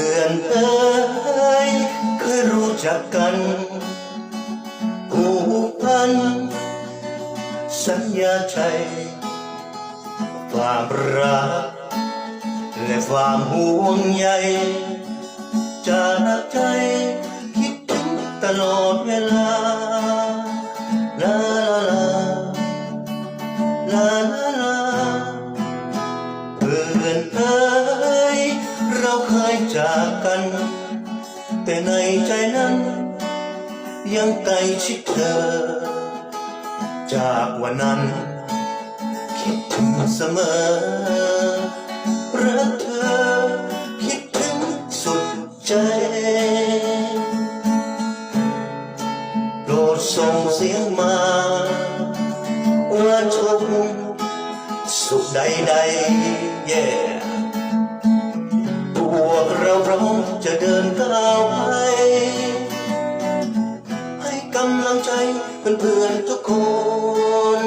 ื่อนเอ้ยเคยรู้จักกันผูกพัน สัญญาใจ ความรัก และความห่วงใยจากใจคิดถึงตลอดเวลาลาลาลาลาลาเพื่อนเอ้ เราเคยจากกัน แต่ในใจนั้น ยังใกล้ชิดเธอ จากวันนั้น คิดถึงเสมอรักเธอ คิดถึงสุดใจโปรดส่งเสียงมาว่าทุกข์สุขใดๆ yeah จะเดินก้าวไปให้กำลังใจเพื่อนๆทุกคน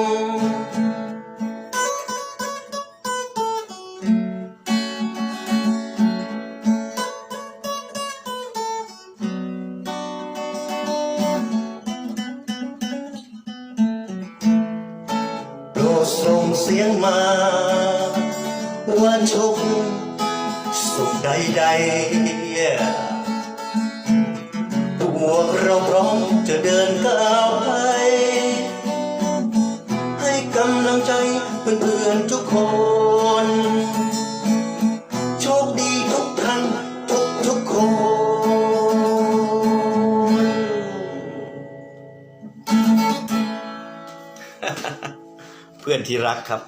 โปรดส่งเสียงมาว่าทุกข์สุขใดๆ yeah วกเราพร้อมจะเดินก้าวไป ให้กำลังใจเพื่อนๆทุกคน โชคดีทุกท่านทุกทุกคน เพื่อนที่รักครับ